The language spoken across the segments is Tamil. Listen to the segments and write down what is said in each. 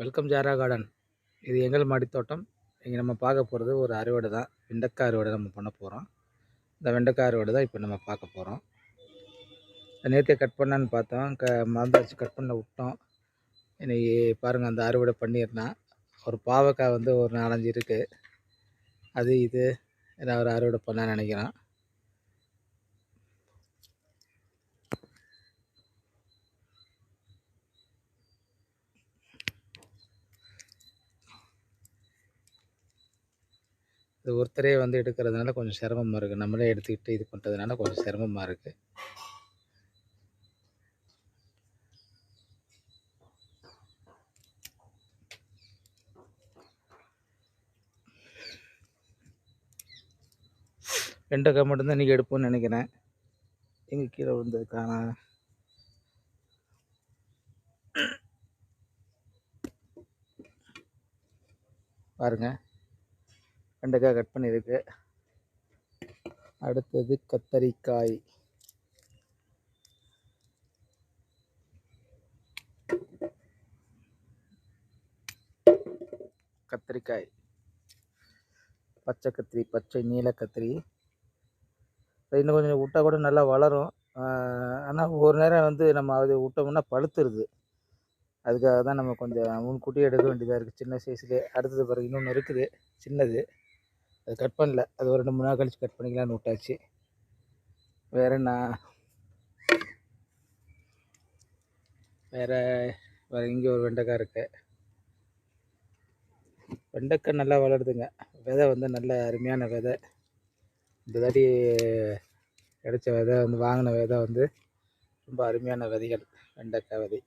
Welcome ஜாரா garden. இது எங்கள் மாடித்தோட்டம் இங்கே நம்ம பார்க்க போகிறது ஒரு அறுவடை தான். வெண்டைக்காய் அறுவடை நம்ம பண்ண போகிறோம் இந்த வெண்டைக்காய் அறுவடை தான் இப்போ நம்ம பார்க்க போகிறோம் நேற்றே கட் பண்ணான்னு பார்த்தோம். க மறந்தாச்சு. கட் பண்ண விட்டோம். இன்னைக்கு பாருங்கள் அந்த அறுவடை பண்ணியிருந்தேன் ஒரு பாவக்காய் வந்து ஒரு நாலஞ்சு இருக்குது அது இது ஏதாவது ஒரு அறுவடை பண்ணான்னு நினைக்கிறேன் அது ஒருத்தரே வந்து எடுக்கிறதுனால கொஞ்சம் சிரமமாக இருக்குது நம்மளே எடுத்துக்கிட்டு இது பண்ணுறதுனால கொஞ்சம் சிரமமாக இருக்குது வெண்டைக்காய் மட்டும்தான் இன்றைக்கி எடுப்போம்னு நினைக்கிறேன். எங்கே கீழே விழுந்தது காணா பாருங்கள் வெண்டைக்காய் கட் பண்ணியிருக்கு. அடுத்தது கத்தரிக்காய். கத்திரிக்காய். பச்சை கத்திரி பச்சை நீல கத்திரி. இன்னும் கொஞ்சம் விட்டால் கூட நல்லா வளரும். ஆனால் ஒரு நேரம் வந்து நம்ம அது விட்டோம்னா பழுத்துருது. அதுக்காக தான் நம்ம கொஞ்சம் முன்கூட்டியே எடுக்க வேண்டியதாக இருக்குது சின்ன சைஸ்லேயே அடுத்தது பிறகு இன்னொன்று இருக்குது. சின்னது. அது கட் பண்ணல. அது ஒரு ரெண்டு மூணு நாள் கழிச்சு கட் பண்ணிக்கலாம்னு விட்டாச்சு. வேற என்ன? வேற வேறு இங்கே ஒரு வெண்டைக்காய் இருக்கு. வெண்டைக்காய் நல்லா வளருதுங்க. விதை வந்து நல்ல அருமையான விதை. இந்த தாட்டி கிடைச்ச விதை வந்து வாங்கின விதை வந்து ரொம்ப அருமையான விதைகள் வெண்டைக்காய் விதை.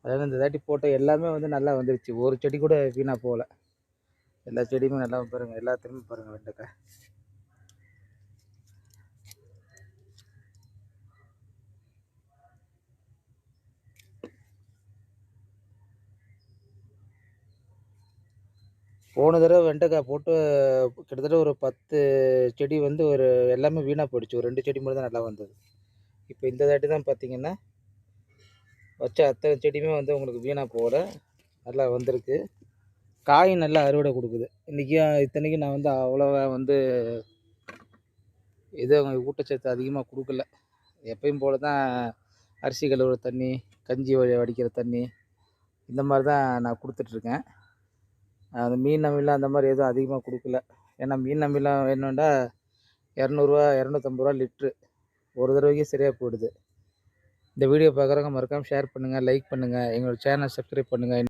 அதாவது இந்த தாட்டி போட்ட எல்லாமே வந்து நல்லா வந்துருச்சு. ஒரு செடி கூட வீணாக போகல. எல்லா செடியுமே நல்லா பாருங்கள் எல்லாத்துலேயுமே பாருங்கள் வெண்டைக்காய். போன தடவை வெண்டைக்காய் போட்டு கிட்டத்தட்ட ஒரு பத்து செடி வந்து ஒரு எல்லாமே வீணாக போயிடுச்சு. ஒரு ரெண்டு செடி மட்டும் தான் நல்லா வந்தது. இப்போ இந்த தாட்டி தான் பார்த்தீங்கன்னா வச்ச அத்தனை செடியுமே வந்து உங்களுக்கு வீணாக போகல. நல்லா வந்திருக்கு. காய் நல்லா அறுவடை கொடுக்குது. இன்றைக்கி இத்தனைக்கும் நான் வந்து அவ்வளோவா வந்து எதுவும் ஊட்டச்சத்து அதிகமாக கொடுக்கல. எப்பயும் போல் தான் அரிசி கழுவுற தண்ணி கஞ்சி வழி வடிக்கிற தண்ணி இந்த மாதிரி தான் நான் கொடுத்துட்ருக்கேன். அந்த மீன் நம்பிலாம் அந்த மாதிரி எதுவும் அதிகமாக கொடுக்கல. ஏன்னா மீன் நம்பிலாம் வேணுன்டா இரநூறுவா இரநூத்தம்பது ரூபா லிட்ரு. ஒரு தடவைக்கு சரியாக போயிடுது. இந்த வீடியோ பார்க்குறவங்க மறக்காமல் ஷேர் பண்ணுங்கள் லைக் பண்ணுங்கள் எங்களோட சேனல் சப்ஸ்கிரைப் பண்ணுங்கள்